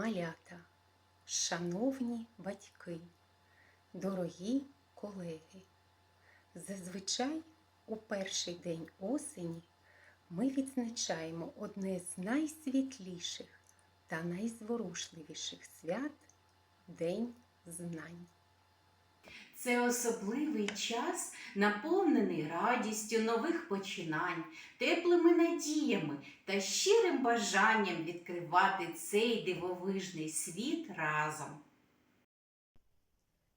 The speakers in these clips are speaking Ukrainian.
Малята, шановні батьки, дорогі колеги, зазвичай у перший день осені ми відзначаємо одне з найсвітліших та найзворушливіших свят День знань. Це особливий час, наповнений радістю нових починань, теплими надіями та щирим бажанням відкривати цей дивовижний світ разом.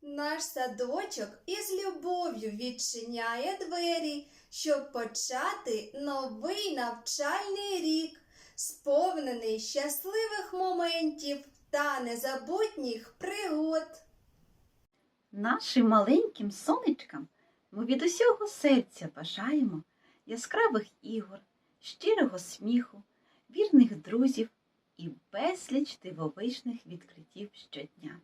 Наш садочок із любов'ю відчиняє двері, щоб почати новий навчальний рік, сповнений щасливих моментів та незабутніх пригод. Нашим маленьким сонечкам ми від усього серця бажаємо яскравих ігор, щирого сміху, вірних друзів і безліч дивовижних відкриттів щодня.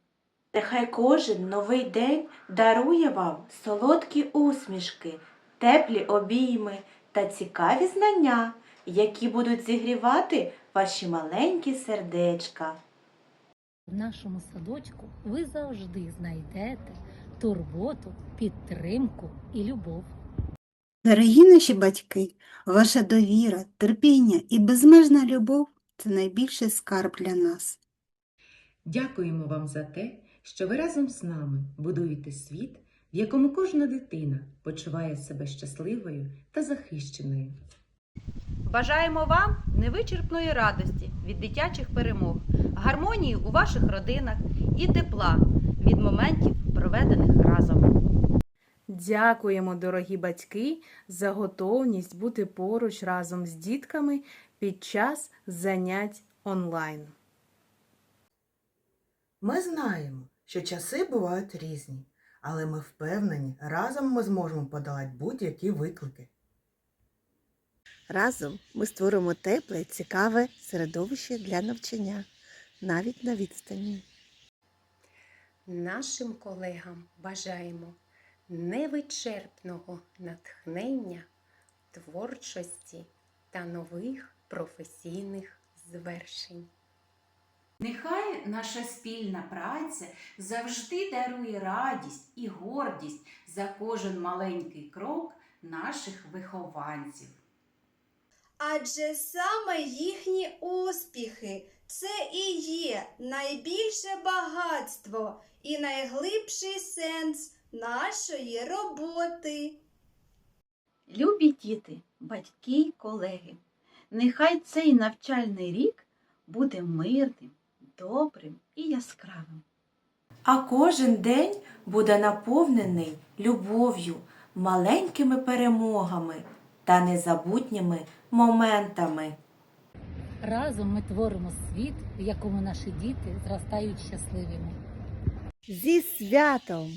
Нехай кожен новий день дарує вам солодкі усмішки, теплі обійми та цікаві знання, які будуть зігрівати ваші маленькі сердечка. В нашому садочку ви завжди знайдете турботу, підтримку і любов. Дорогі наші батьки, ваша довіра, терпіння і безмежна любов це найбільший скарб для нас. Дякуємо вам за те, що ви разом з нами будуєте світ, в якому кожна дитина почуває себе щасливою та захищеною. Бажаємо вам невичерпної радості від дитячих перемог, гармонії у ваших родинах і тепла від моментів, проведених разом. Дякуємо, дорогі батьки, за готовність бути поруч разом з дітками під час занять онлайн. Ми знаємо, що часи бувають різні, але ми впевнені, разом ми зможемо подолати будь-які виклики. Разом ми створимо тепле, цікаве середовище для навчання, навіть на відстані. Нашим колегам бажаємо невичерпного натхнення, творчості та нових професійних звершень. Нехай наша спільна праця завжди дарує радість і гордість за кожен маленький крок наших вихованців. Адже саме їхні успіхи це і є найбільше багатство і найглибший сенс нашої роботи. Любі діти, батьки й колеги, нехай цей навчальний рік буде мирним, добрим і яскравим. А кожен день буде наповнений любов'ю, маленькими перемогами та незабутніми моментами. Разом ми творимо світ, в якому наші діти зростають щасливими. Зі святом!